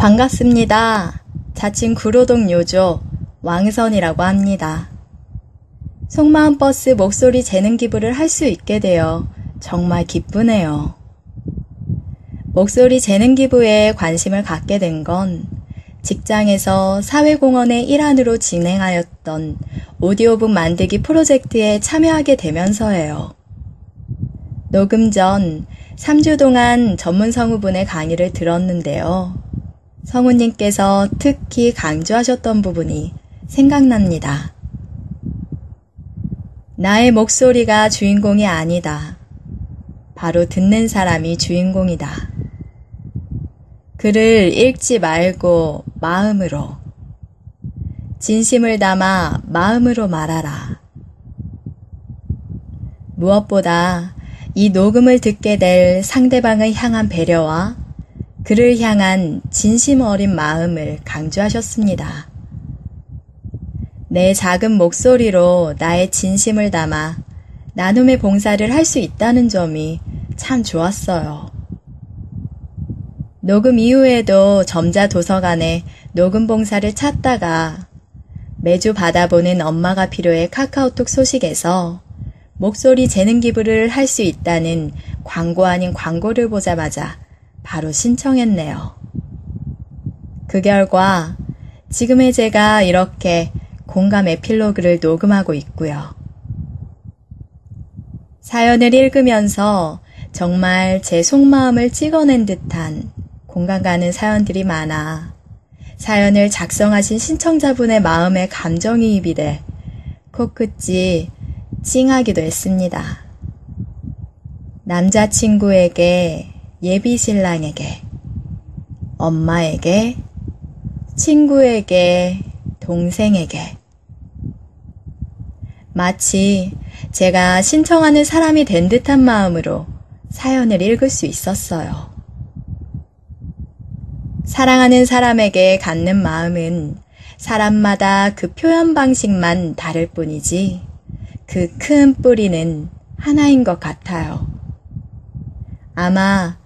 반갑습니다. 자칭 구로동 요조 왕선이라고 합니다. 속마음 버스 목소리 재능 기부를 할 수 있게 되어 정말 기쁘네요. 목소리 재능 기부에 관심을 갖게 된 건 직장에서 사회공헌의 일환으로 진행하였던 오디오북 만들기 프로젝트에 참여하게 되면서예요. 녹음 전 3주 동안 전문 성우분의 강의를 들었는데요. 성우님께서 특히 강조하셨던 부분이 생각납니다. 나의 목소리가 주인공이 아니다. 바로 듣는 사람이 주인공이다. 글을 읽지 말고 마음으로, 진심을 담아 마음으로 말하라. 무엇보다 이 녹음을 듣게 될 상대방을 향한 배려와 그를 향한 진심 어린 마음을 강조하셨습니다. 내 작은 목소리로 나의 진심을 담아 나눔의 봉사를 할 수 있다는 점이 참 좋았어요. 녹음 이후에도 점자 도서관에 녹음 봉사를 찾다가 매주 받아보는 엄마가 필요해 카카오톡 소식에서 목소리 재능 기부를 할 수 있다는 광고 아닌 광고를 보자마자 바로 신청했네요. 그 결과 지금의 제가 이렇게 공감 에필로그를 녹음하고 있고요. 사연을 읽으면서 정말 제 속마음을 찍어낸 듯한 공감 가는 사연들이 많아 사연을 작성하신 신청자분의 마음에 감정이입이 돼 코끝이 찡하기도 했습니다. 남자친구에게, 예비 신랑에게, 엄마에게, 친구에게, 동생에게. 마치 제가 신청하는 사람이 된 듯한 마음으로 사연을 읽을 수 있었어요. 사랑하는 사람에게 갖는 마음은 사람마다 그 표현 방식만 다를 뿐이지 그 큰 뿌리는 하나인 것 같아요. 아마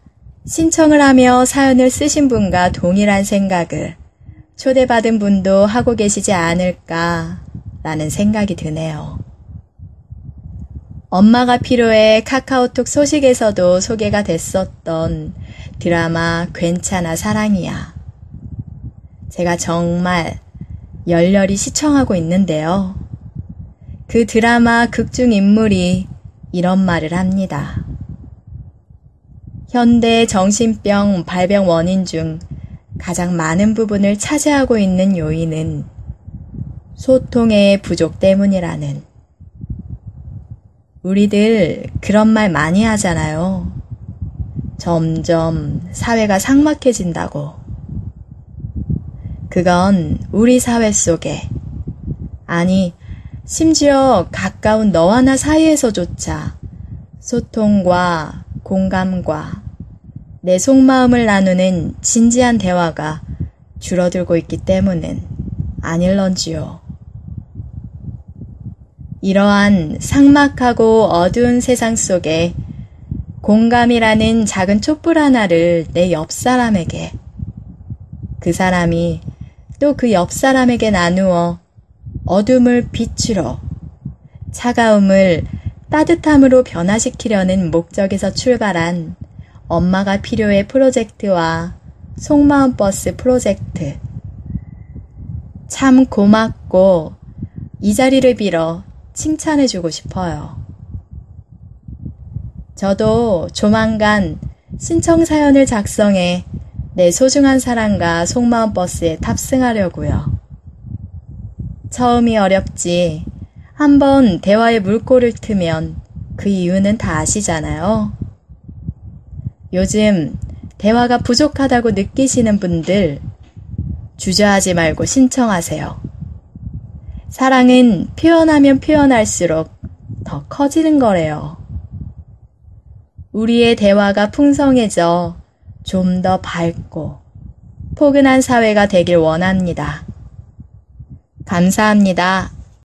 신청을 하며 사연을 쓰신 분과 동일한 생각을 초대받은 분도 하고 계시지 않을까 라는 생각이 드네요. 엄마가 필요해 카카오톡 소식에서도 소개가 됐었던 드라마 괜찮아 사랑이야. 제가 정말 열렬히 시청하고 있는데요. 그 드라마 극중 인물이 이런 말을 합니다. 현대 정신병 발병 원인 중 가장 많은 부분을 차지하고 있는 요인은 소통의 부족 때문이라는. 우리들 그런 말 많이 하잖아요. 점점 사회가 삭막해진다고. 그건 우리 사회 속에, 아니, 심지어 가까운 너와 나 사이에서조차 소통과 공감과 내 속마음을 나누는 진지한 대화가 줄어들고 있기 때문은 아닐런지요. 이러한 삭막하고 어두운 세상 속에 공감이라는 작은 촛불 하나를 내 옆 사람에게, 그 사람이 또 그 옆 사람에게 나누어 어둠을 빛으로, 차가움을 따뜻함으로 변화시키려는 목적에서 출발한 엄마가 필요해 프로젝트와 속마음 버스 프로젝트. 참 고맙고 이 자리를 빌어 칭찬해주고 싶어요. 저도 조만간 신청 사연을 작성해 내 소중한 사랑과 속마음 버스에 탑승하려고요. 처음이 어렵지. 한번 대화의 물꼬를 트면 그 이유는 다 아시잖아요. 요즘 대화가 부족하다고 느끼시는 분들 주저하지 말고 신청하세요. 사랑은 표현하면 표현할수록 더 커지는 거래요. 우리의 대화가 풍성해져 좀 더 밝고 포근한 사회가 되길 원합니다. 감사합니다.